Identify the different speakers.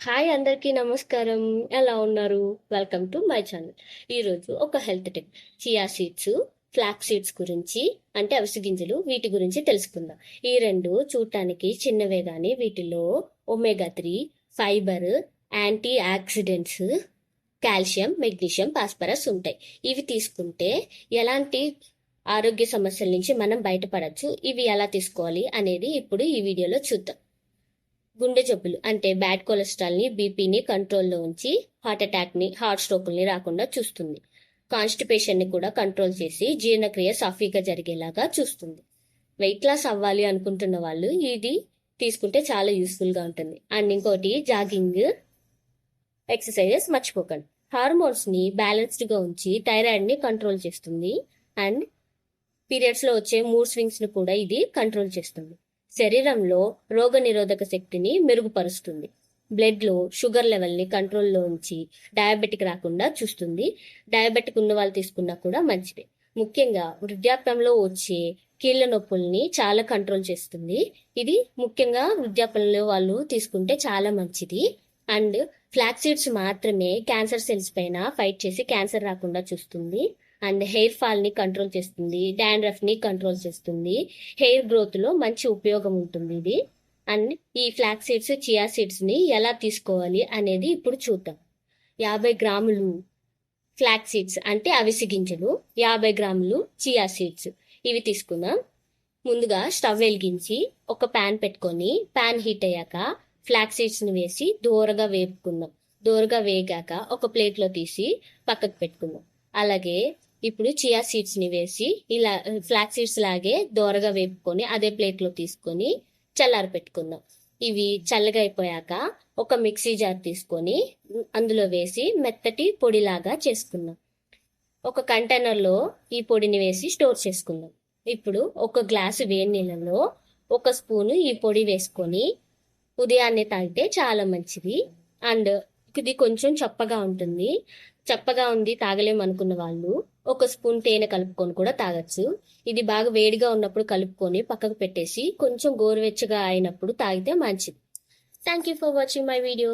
Speaker 1: Hi అందరికీ నమస్కారం. ఎలా ఉన్నారు? వెల్కమ్ టు మై ఛానల్ ఈరోజు ఒక health tip chia seeds flax seeds గురించి అంటే అవిసి గింజలు వీటి గురించి తెలుసుకుందాం. ఈ రెండు చూడటానికి చిన్నవే కానీ వీటిలో omega three fibre antioxidants calcium magnesium phosphorus ఉంటాయి. ఇవి తీసుకుంటే ఎలాంటి ఆరోగ్య సమస్యల నుంచి మనం బయటపడచ్చు? ఇవి ఎలా తీసుకోవాలి అనేది ఇప్పుడు ఈ వీడియోలో చూద్దాం. గుండె జబ్బులు అంటే బ్యాడ్ కొలెస్ట్రాల్ని బీపీని కంట్రోల్లో ఉంచి హార్ట్ అటాక్ని హార్ట్ స్ట్రోకుల్ని రాకుండా చూస్తుంది. కాన్స్టిపేషన్ని కూడా కంట్రోల్ చేసి జీర్ణక్రియ సాఫీగా జరిగేలాగా చూస్తుంది. వెయిట్ లాస్ అవ్వాలి అనుకుంటున్న వాళ్ళు ఇది తీసుకుంటే చాలా యూస్ఫుల్గా ఉంటుంది. అండ్ ఇంకోటి జాగింగ్ ఎక్సర్సైజెస్ మర్చిపోకండి. హార్మోన్స్ని బ్యాలెన్స్డ్గా ఉంచి థైరాయిడ్ని కంట్రోల్ చేస్తుంది. అండ్ పీరియడ్స్లో వచ్చే మూడ్ స్వింగ్స్ని కూడా ఇది కంట్రోల్ చేస్తుంది. శరీరంలో రోగనిరోధక శక్తిని మెరుగుపరుస్తుంది. బ్లడ్లో షుగర్ లెవెల్ని కంట్రోల్లో ఉంచి డయాబెటిక్ రాకుండా చూస్తుంది. డయాబెటిక్ ఉన్న వాళ్ళు తీసుకున్నా కూడా మంచిదే. ముఖ్యంగా వృద్ధాప్యంలో వచ్చే కీళ్ళ నొప్పుల్ని చాలా కంట్రోల్ చేస్తుంది. ఇది ముఖ్యంగా వృద్ధాప్యంలో వాళ్ళు తీసుకుంటే చాలా మంచిది. అండ్ ఫ్లాక్ సీడ్స్ మాత్రమే క్యాన్సర్ సెల్స్ పైన ఫైట్ చేసి క్యాన్సర్ రాకుండా చూస్తుంది. అండ్ హెయిర్ ఫాల్ని కంట్రోల్ చేస్తుంది డాండ్రఫ్ని కంట్రోల్ చేస్తుంది. హెయిర్ గ్రోత్లో మంచి ఉపయోగం ఉంటుంది ఇది. అండ్ ఈ ఫ్లాక్ సీడ్స్ చియా సీడ్స్ని ఎలా తీసుకోవాలి అనేది ఇప్పుడు చూద్దాం. యాభై గ్రాములు ఫ్లాక్ సీడ్స్ అంటే అవిసి గింజలు యాభై గ్రాములు చియా సీడ్స్. ఇవి తీసుకుందాం. ముందుగా స్టవ్ వెలిగించి ఒక ప్యాన్ పెట్టుకొని ప్యాన్ హీట్ అయ్యాక ఫ్లాక్ సీడ్స్ని వేసి దోరగా వేపుకుందాం. దోరగా వేగాక ఒక ప్లేట్లో తీసి పక్కకు పెట్టుకుందాం. అలాగే ఇప్పుడు చియా సీడ్స్ని వేసి ఇలా ఫ్లాక్ సీడ్స్ లాగే దోరగా వేపుకొని అదే ప్లేట్లో తీసుకొని చల్లారి పెట్టుకుందాం. ఇవి చల్లగా అయిపోయాక ఒక మిక్సీ జార్ తీసుకొని అందులో వేసి మెత్తటి పొడిలాగా చేసుకుందాం. ఒక కంటైనర్లో ఈ పొడిని వేసి స్టోర్ చేసుకుందాం. ఇప్పుడు ఒక గ్లాసు వేడి నీళ్ళలో ఒక స్పూను ఈ పొడి వేసుకొని ఉదయాన్నే తాగితే చాలా మంచిది. అండ్ ఇది కొంచెం చప్పగా ఉంటుంది. చప్పగా ఉంది తాగలేము అనుకున్న వాళ్ళు ఒక స్పూన్ తేనె కలుపుకొని కూడా తాగొచ్చు. ఇది బాగా వేడిగా ఉన్నప్పుడు కలుపుకొని పక్కకు పెట్టేసి కొంచెం గోరువెచ్చగా అయినప్పుడు తాగితే మంచిది. Thank you for watching my video